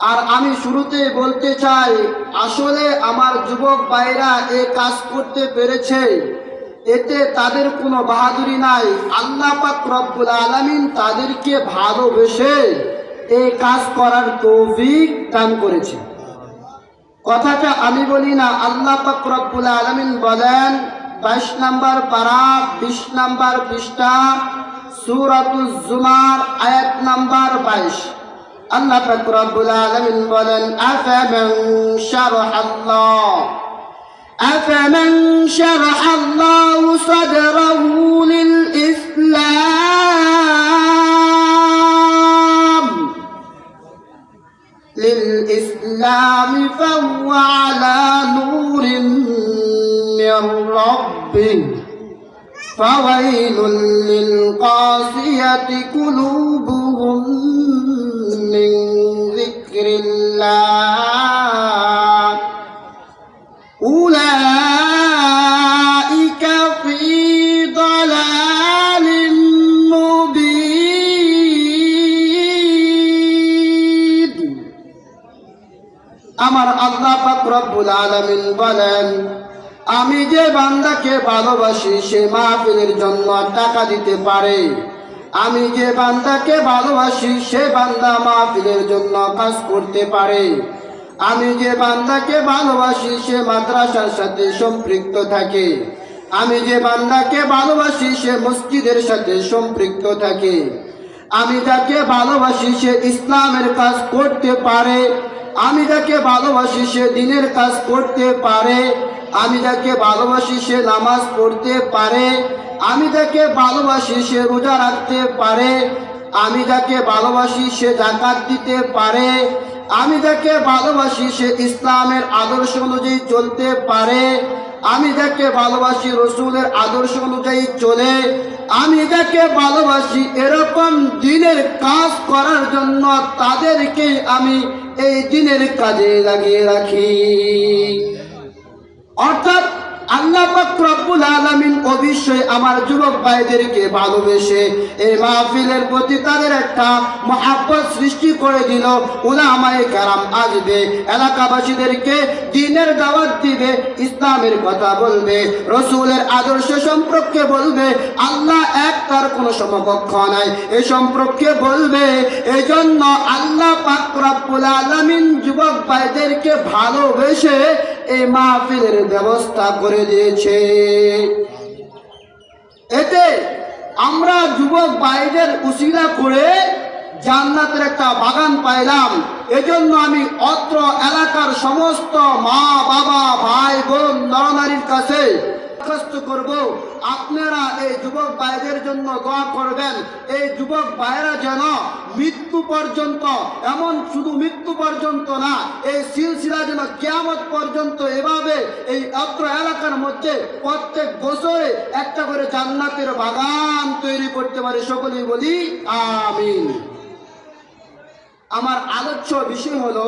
আর আমি শুরুতে বলতে চাই, আসলে আমার যুবক ভাইরা এ কাজ করতে পেরেছে। এতে তাদের কোনো বাহাদুরি নাই। আল্লাহ পাক রব্বুল আলামিন তাদেরকে ভালোবেসে এই কাজ করার তৌফিক দান করেছে। কথাটা আমি বলি না, আল্লাহ পাক রব্বুল আলামিন বলেন, বাইশ নাম্বার পারা, বিশ নাম্বার পৃষ্ঠা, সুরাতুজ জুমার আয়াত নাম্বার আল্লাহ পাক রব্বুল আলামিন বলেন আফামান শারাহাল্লাহ أفمن شرح الله صدره للإسلام للإسلام فهو على نور من ربه فويل للقاسية قلوبهم من ذكر الله أولئك في ضلال مبين আমার আল্লাহ পাক রব্বুল আলামিন বলেন আমি যে বান্দাকে ভালোবাসি সে মাহফিলের জন্য টাকা দিতে পারে আমি যে বান্দাকে ভালোবাসি, সে বান্দা মাহফিলের জন্য কাজ করতে পারে। আমি যে বান্দাকে ভালোবাসি, সে মাদ্রাসার সাথে সম্পৃক্ত থাকে। আমি যে বান্দাকে ভালোবাসি, সে মসজিদের সাথে সম্পৃক্ত থাকে। আমি যাকে ভালোবাসি, সে ইসলামের কাজ করতে পারে। আমি যাকে ভালোবাসি, সে দিনের কাজ করতে পারে। আমি যাকে ভালোবাসি, সে নামাজ পড়তে পারে। আমি যাকে ভালোবাসি সে রোজা রাখতে পারে। আমি যাকে ভালোবাসি সে জাকাত দিতে পারে। আমি যাকে ভালোবাসি সে ইসলামের আদর্শ অনুযায়ী চলতে পারে। আমি যাকে ভালোবাসি রসুলের আদর্শ অনুযায়ী চলে। আমি যাকে ভালোবাসি এরকম দিনের কাজ করার জন্য তাদেরকে আমি এই দিনের কাজে লাগিয়ে রাখি অর্থাৎ আল্লাহ পাক রব্বুল আলামিন অবশ্যই আমার যুবক ভাইদেরকে ভালোবেসে এই মাহফিলের প্রতি তাদের একটা মহাব্বত সৃষ্টি করে দিল। উলামায়ে কারাম আসবে এলাকাবাসীদেরকে দিনের দাওয়াত দিবে, ইসলামের কথা বলবে, রসুলের আদর্শ সম্পর্কে বলবে, আল্লাহ এক তার কোনো সমকক্ষ নাই। এ সম্পর্কে বলবে, এজন্য আল্লাহ পাক রব্বুল আলামিন যুবক ভাইদেরকে ভালোবেসে এই মাহফিলের ব্যবস্থা করে দিয়েছে। এতে আমরা যুবক বাইরের উশিরা করে জান্নাতের একটা বাগান পাইলাম। এজন্য আমি অত্র এলাকার সমস্ত মা, বাবা, ভাই, বোন, নরনারীর কাছে দরখাস্ত করব। আপনারা এই যুবক ভাইদের জন্য দোয়া করবেন। এই যুবক ভাইরা যেন মৃত্যু পর্যন্ত, এমন শুধু মৃত্যু পর্যন্ত না, এই সিলসিলা যেন কেয়ামত পর্যন্ত এভাবে এই অত্র এলাকার মধ্যে প্রত্যেক বছরে একটা করে জান্নাতের বাগান তৈরি করতে পারে। সকলেই বলি, আমিন। আমার আলোচ্য বিষয় হলো,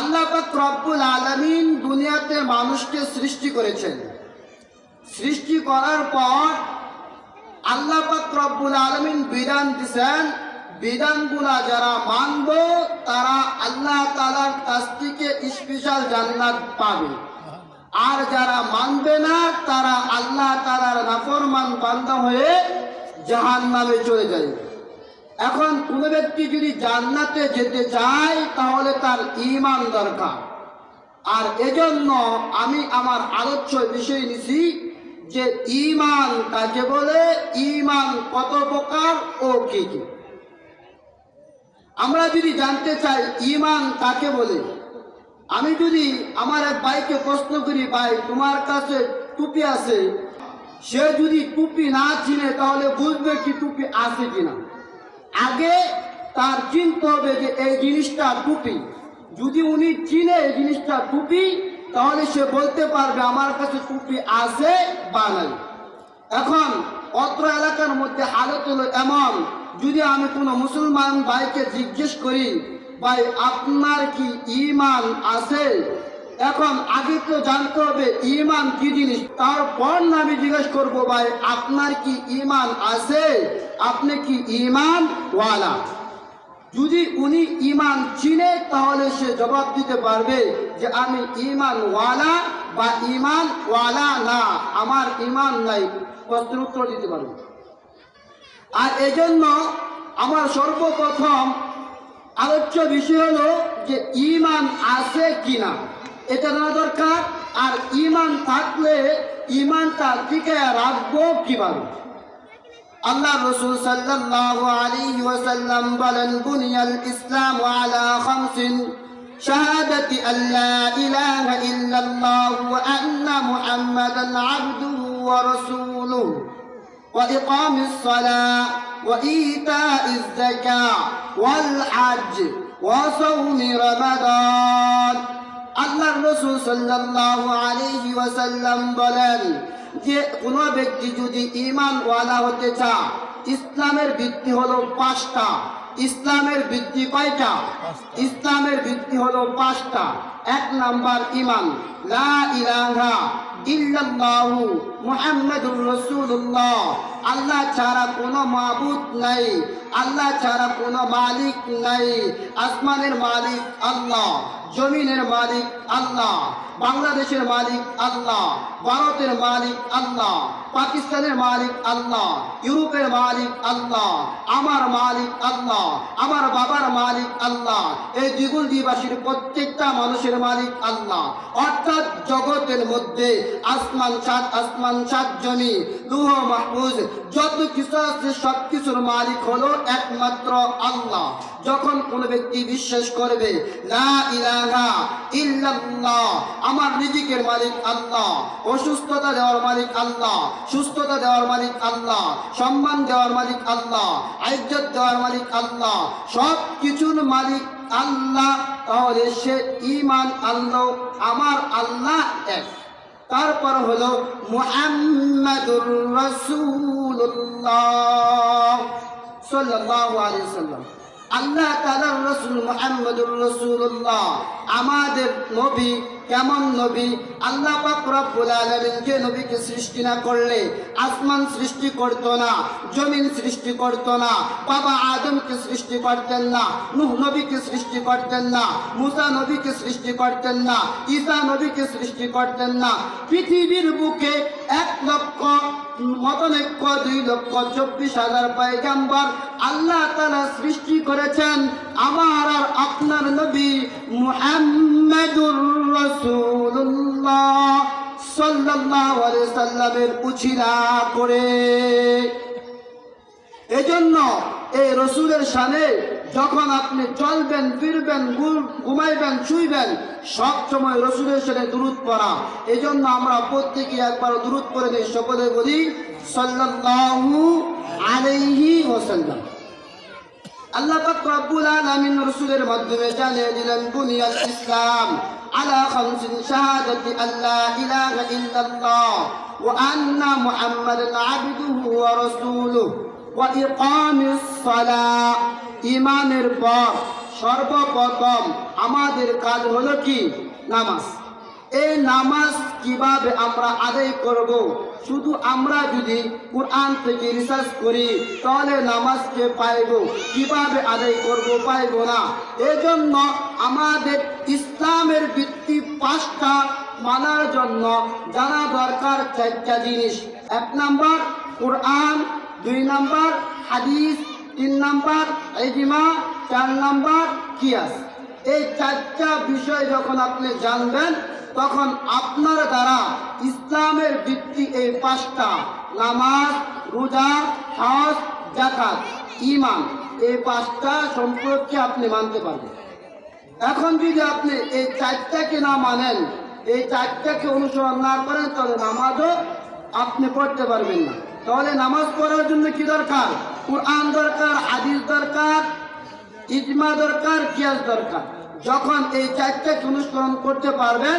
আল্লাহ রব্বুল আলামিন দুনিয়াতে মানুষকে সৃষ্টি করেছেন। সৃষ্টি করার পর আল্লাহ রব্বুল আলামিন বিধান দিছেন, বিধানগুলা যারা মানব তারা আল্লাহ তালার কাছ থেকে স্পেশাল জান্নাত পাবে। আর যারা মানবে না, তারা আল্লাহ তাআলার নাফরমান বান্দা হয়ে জাহান নামে চলে যাবে। এখন কোন ব্যক্তি যদি জান্নাতে যেতে চায়, তাহলে তার ঈমান দরকার। আর এজন্য আমি আমার আলোচ্য বিষয় নিছি যে ইমান কাজে বলে ইমান কত প্রকার ও কি কি? আমরা যদি জানতে চাই ইমান কাকে বলে, আমি যদি আমার এক ভাইকে প্রশ্ন করি, ভাই, তোমার কাছে টুপি আছে? সে যদি টুপি না চিনে, তাহলে বুঝবে কি টুপি আছে কিনা। আগে তার চিনতে হবে যে এই জিনিসটা টুপি। যদি উনি চিনে এই জিনিসটা টুপি তাহলে সে বলতে পারবে, আমার কাছে টুপি আছে বা নাই? এখন অত্র এলাকার মধ্যে হালত হলো এমন, যদি আমি কোনো মুসলমান ভাইকে জিজ্ঞেস করি, ভাই, আপনার কি ইমান আছে? এখন আগে তো জানতে হবে ইমান কি জিনিস? তারপর আমি জিজ্ঞেস করব, ভাই, আপনার কি ইমান আছে? আপনি কি ইমান ওয়ালা যদি উনি ইমান চিনে, তাহলে সে জবাব দিতে পারবে যে আমি ইমান ওয়ালা বা ইমান ওয়ালা না। আমার ইমান নাই। প্রশ্নের উত্তর দিতে পারবে। আর এজন্য আমার সর্বপ্রথম আলোচ্য বিষয় হলো যে ইমান আছে কিনা। এটা জানা দরকার। আর ইমান থাকলে ইমানটা টিকে রাখব কীভাবে? আল্লাহ রসুল সাল্লাল্লাহু আলাইহি ওয়াসাল্লাম বলেন বুনিয়াল ইসলাম আলা খামসিন শাহাদাতি আল্লা ইলাহা ইল্লাল্লাহ ওয়া আন্না মুহাম্মাদান আবদুহু ওয়া রাসূলুহু وإقام الصلاة وإيتاء الزكاة والحج وصوم رمضان আল্লাহ রসুল সাল্লাল্লাহু আলাইহি ওয়াসাল্লাম বলেন যে কোনো ব্যক্তি যদি ঈমান ওয়ালা হতে চায় ইসলামের ভিত্তি হলো পাঁচটা। ইসলামের ভিত্তি কয়টা? ইসলামের ভিত্তি হলো পাঁচটা। এক নাম্বার ঈমান। লা ইলাহা ইল্লাল্লাহু মুহাম্মাদুর রাসূলুল্লাহ। আল্লাহ ছাড়া কোনো মাবুদ নাই। আল্লাহ ছাড়া কোনো মালিক নাই। আসমানের মালিক আল্লাহ জমিনের মালিক আল্লাহ, বাংলাদেশের মালিক আল্লাহ, ভারতের মালিক আল্লাহ, পাকিস্তানের মালিক আল্লাহ, ইউরোপের মালিক আল্লাহ, আমার মালিক আল্লাহ, আমার বাবার মালিক আল্লাহ, এই দ্বিগুল দিবাসীর প্রত্যেকটা মানুষের মালিক আল্লাহ। অর্থাৎ জগতের মধ্যে আসমান সাত আসমান সাত জমি লুহ মাহফুজ, যত কিছু আছে সব কিছুর মালিক হলো একমাত্র আল্লাহ। যখন কোন ব্যক্তি বিশ্বাস করবে, লা ইলাহা ইল্লাল্লাহ আমার রিজিকের মালিক আল্লাহ। অসুস্থতা দেওয়ার মালিক আল্লাহ। সুস্থতা দেওয়ার মালিক আল্লাহ। সম্মান দেওয়ার মালিক আল্লাহ। আইজ্জত দেওয়ার মালিক আল্লাহ। সব কিছুর মালিক আল্লাহ। তাহলে সে ইমান আল্লাহ আমার আল্লাহ এক। তারপর হলো মুহাম্মাদুর রাসূলুল্লাহ সাল্লাল্লাহু আলাইহি সাল্লাম আল্লাহ তাআলার রাসূল মুহাম্মাদুর রাসূলুল্লাহ। আমাদের নবী কেমন নবী? আল্লাহ পাক রব্বুল আলামিন যে নবীকে সৃষ্টি না করলে আসমান সৃষ্টি করত না, জমিন সৃষ্টি করত না, বাবা আদমকে সৃষ্টি করতেন না, নূহ নবীকে সৃষ্টি করতেন না, মুসা নবীকে সৃষ্টি করতেন না, ঈসা নবীকে সৃষ্টি করতেন না। পৃথিবীর বুকে এক লক্ষ মতন মতনৈক্য দুই লক্ষ, চব্বিশ হাজার পায়গাম্বার আল্লাহ তারা সৃষ্টি করেছেন। আমার আর আপনার নবী মুহাম্মাদুর রাসূলুল্লাহ সাল্লাল্লাহু আলাইহি সাল্লামের উছিলা করে। এজন্য এই রসুলের সামনে যখন আপনি চলবেন, ফিরবেন ঘুমাইবেন, শুইবেন, সব সময় রসুলের সাথে দূরত পড়া। এই জন্য আমরা প্রত্যেকে একবার দূরত পড়ে দিই সকলে বলি সাল্লাল্লাহু আলাইহি ওয়াসাল্লাম। আল্লাহ পাক রব্বুল আলামিন রাসূলের মাধ্যমে জানিয়ে ইসলাম আলা খামসিন শাহাদাতি আল্লা ইলাহা ইল্লাল্লাহ ওয়া আন্না মুহাম্মাদান আবদুহু ওয়া রাসূলুহু ওয়া ইকামিস সালাহ। ঈমানের পর সর্বপ্রথম আমাদের কাজ হলো কি? নামাজ। এই নামাজ কীভাবে আমরা আদায় করব? শুধু আমরা যদি কোরআন থেকে রিসার্চ করি, তাহলে নামাজকে পাইব। কীভাবে আদায় করব পাইব না। এজন্য আমাদের ইসলামের ভিত্তি পাঁচটা মানার জন্য জানা দরকার চারটা জিনিস। এক নাম্বার, কোরআন। দুই নাম্বার, হাদিস। তিন নাম্বার, ইজমা। চার নাম্বার, কিয়াস। এই চারটা বিষয় যখন আপনি জানবেন তখন আপনার দ্বারা ইসলামের ভিত্তি এই পাঁচটা, নামাজ, রোজা, হজ জাকাত ইমান এই পাঁচটা সম্পর্কে আপনি মানতে পারবেন। এখন যদি আপনি এই চারটাকে না মানেন, এই চারটাকে অনুসরণ না করেন, তাহলে নামাজও আপনি পড়তে পারবেন না। তাহলে নামাজ পড়ার জন্য কি দরকার? কোরআন দরকার, হাদিস দরকার, ইজমা দরকার, কিয়াস দরকার। যখন এই চারটাকে অনুসরণ করতে পারবেন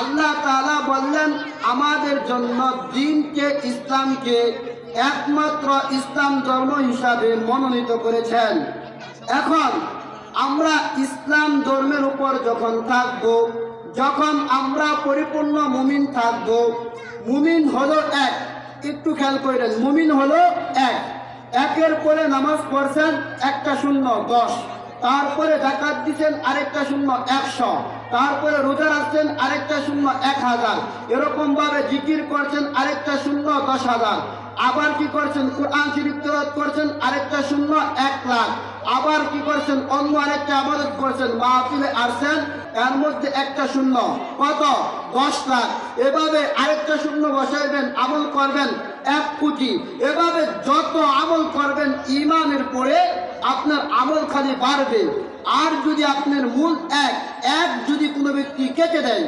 আল্লাহ তাআলা বললেন, আমাদের জন্য দিনকে ইসলামকে একমাত্র ইসলাম ধর্ম হিসাবে মনোনীত করেছেন। এখন আমরা ইসলাম ধর্মের উপর যখন থাকব, যখন আমরা পরিপূর্ণ মুমিন থাকব, মুমিন হলো এক। একটু খেয়াল করেন, মুমিন হলো এক। একের পরে নামাজ পড়ছেন একটা শূন্য, দশ। তারপরে জাকাত দিচ্ছেন আরেকটা শূন্য, একশো। তারপরে রোজা রাখছেন আরেকটা শূন্য এক হাজার। এরকম ভাবে জিকির করছেন আরেকটা শূন্য দশ হাজার। আবার কি করছেন? কোরআন শরীফ করছেন আরেকটা শূন্য এক লাখ। আবার কি করছেন? অন্য আরেকটা আবাদত করছেন। মা মাহফিলে আসছেন এর মধ্যে একটা শূন্য। কত? দশ লাখ। এভাবে আরেকটা শূন্য বসাইবেন, আমল করবেন এক কোটি। এভাবে যত আমল করবেন ইমানের পরে আপনার আমল খালি বাড়বে। আর যদি আপনার মূল এক এক যদি কোনো ব্যক্তি কেটে দেয়,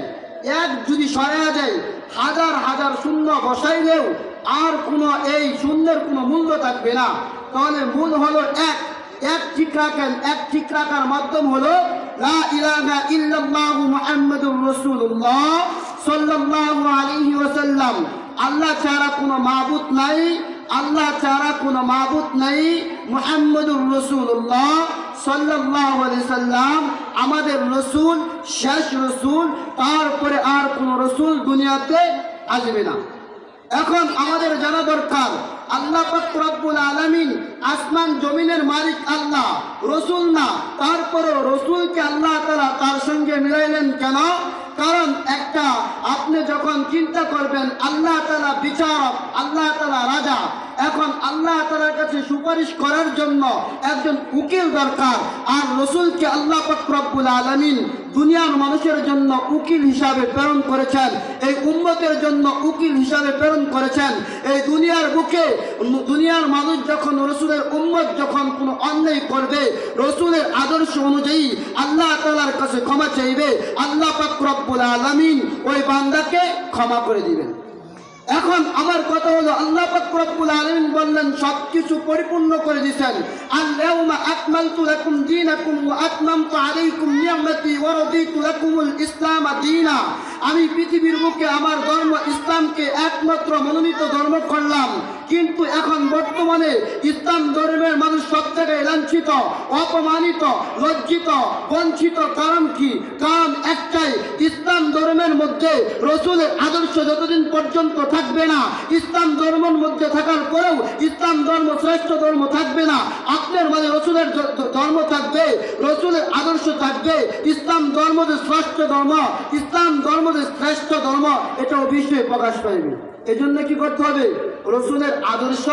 এক যদি সরা যায় হাজার হাজার শূন্য বসাই বসাইলেও আর কোনো এই শূন্যের কোনো মূল্য থাকবে না। তাহলে মূল হলো এক। এক ঠিক রাখেন, এক ঠিক রাখার মাধ্যম হলো আল্লাহ ছাড়া কোনো মাবুদ নাই, আল্লাহ ছাড়া কোনো মাবুদ নাই মুহাম্মাদুর রাসূলুল্লাহ। সাল্লাম, আমাদের রসুল, শেষ রসুল, তারপরে আর কোন রসুল দুনিয়াতে আসবে না। এখন আমাদের জানা দরকার, আল্লাহ রব্বুল আলামিন আসমান জমিনের মালিক আল্লাহ, রসুল না। তারপরে রসুলকে আল্লাহ তাআলা তার সঙ্গে মিলাইলেন কেন? কারণ একটা, আপনি যখন চিন্তা করবেন, আল্লাহ তালা বিচারক, আল্লাহ তালা রাজা এখন আল্লাহ তাআলার কাছে সুপারিশ করার জন্য একজন উকিল দরকার। আর রসুলকে আল্লাহ পাক রব্বুল আলামিন দুনিয়ার মানুষের জন্য উকিল হিসাবে প্রেরণ করেছেন। এই উম্মতের জন্য উকিল হিসাবে প্রেরণ করেছেন। এই দুনিয়ার বুকে দুনিয়ার মানুষ যখন রসুলের উম্মত যখন কোনো অন্যায় করবে, রসুলের আদর্শ অনুযায়ী আল্লাহ তাআলার কাছে ক্ষমা চাইবে, আল্লাহ পাক রব্বুল আলামিন ওই বান্দাকে ক্ষমা করে দিবেন। এখন আমার কথা হলো আল্লাহ পাক আলমিন বললেন সব কিছু পরিপূর্ণ করে দিচ্ছেন রাদিতু লাকুমুল ইসলাম দীনা। আমি পৃথিবীর বুকে আমার ধর্ম, ইসলামকে একমাত্র মনোনীত ধর্ম করলাম। কিন্তু এখন বর্তমানে ইসলাম ধর্মের মানুষ সব জায়গায় লাঞ্ছিত, অপমানিত, লজ্জিত, বঞ্চিত কারণ কি? কারণ একটাই, ইসলাম ধর্মের মধ্যে রসুলের আদর্শ যতদিন পর্যন্ত থাকবে না, ইসলাম ধর্মের মধ্যে থাকার পরেও ইসলাম ধর্ম শ্রেষ্ঠ ধর্ম থাকবে না। আপনার মানে রসুলের ধর্ম থাকবে রসুলের আদর্শ থাকবে, ইসলাম ধর্ম যে শ্রেষ্ঠ ধর্ম, ইসলাম ধর্ম যে শ্রেষ্ঠ ধর্ম, এটা অবশ্যই প্রকাশ পাইবে। এই জন্য কি করতে হবে? রসুলের আদর্শ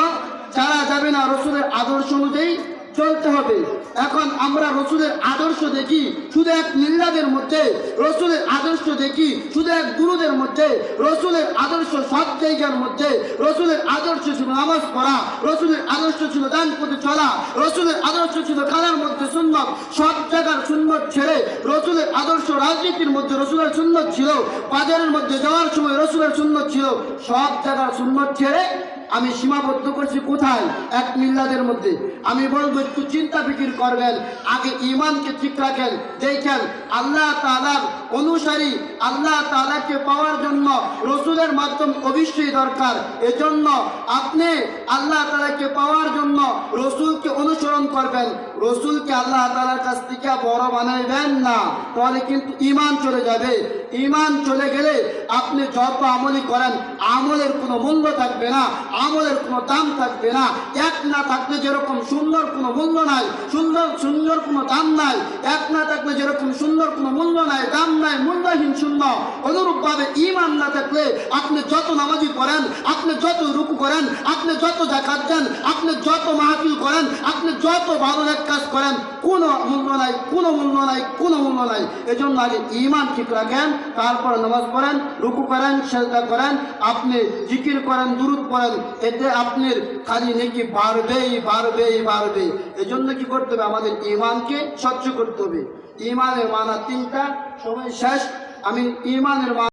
ছাড়া যাবে না। রসুলের আদর্শ অনুযায়ী চলতে হবে। এখন আমরা রসুলের আদর্শ দেখি, শুধু এক মিল্লাদের মধ্যে, রসুলের আদর্শ দেখি, শুধু এক গুরুদের মধ্যে, রসুলের আদর্শ সব জায়গার মধ্যে, রসুলের আদর্শ ছিল নামাজ পড়া, রসুলের আদর্শ ছিল দান করতে চলা, রসুলের আদর্শ ছিল খানার মধ্যে সুন্নত সব জায়গার সুন্নত ছেড়ে রসুলের আদর্শ রাজনীতির মধ্যে রসুলের সুন্নত ছিল, বাজারের মধ্যে যাওয়ার সময় রসুলের সুন্নত ছিল সব জায়গার সুন্নত ছেড়ে আমি সীমাবদ্ধ করছি কোথায়? এক মিল্লাদের মধ্যে। আমি বলব একটু চিন্তা ফিকির করবেন। আগে ইমানকে ঠিক রাখেন। দেখেন, আল্লাহ তালার অনুসারী আল্লাহ তালাকে পাওয়ার জন্য রসুলের মাধ্যম অবশ্যই দরকার। এজন্য আপনি আল্লাহ তালাকে পাওয়ার জন্য রসুলকে অনুসরণ করবেন। রসুলকে আল্লাহ তালার কাছ থেকে বড় বানাইবেন না। তাহলে কিন্তু ইমান চলে যাবে। ইমান চলে গেলে আপনি যত আমলই করেন, আমলের কোনো মূল্য থাকবে না, আমলের কোনো দাম থাকবে না। এক না থাকলে যেরকম সুন্দর কোনো মূল্য নাই, সুন্দর সুন্দর কোনো দাম নাই, এক না থাকলে যেরকম সুন্দর কোনো মূল্য নাই, দাম নাই, মূল্যহীন শূন্য। অনুরূপভাবে ইমান না থাকলে আপনি যত নামাজি পড়েন আপনি যত রুকু করেন, আপনি যত জাকাত দেন, আপনি যত মাহফিল করেন, আপনি যত ভালো এক কাজ করেন কোনো মূল্য নাই, কোনো মূল্য নাই, কোনো মূল্য নাই। এজন্য আগে ইমান ঠিক রাখেন, তারপর নামাজ পড়েন, রুকু করেন, সেজদা করেন, আপনি জিকির করেন, দুরুদ পড়েন, এতে আপনার খালি নেকি বাড়বেই বাড়বেই বাড়বে এজন্য কি করতে হবে? আমাদের ইমানকে স্বচ্ছ করতে হবে। ইমানের মানা তিনটা, সময় শেষ। আমি ইমানের মানা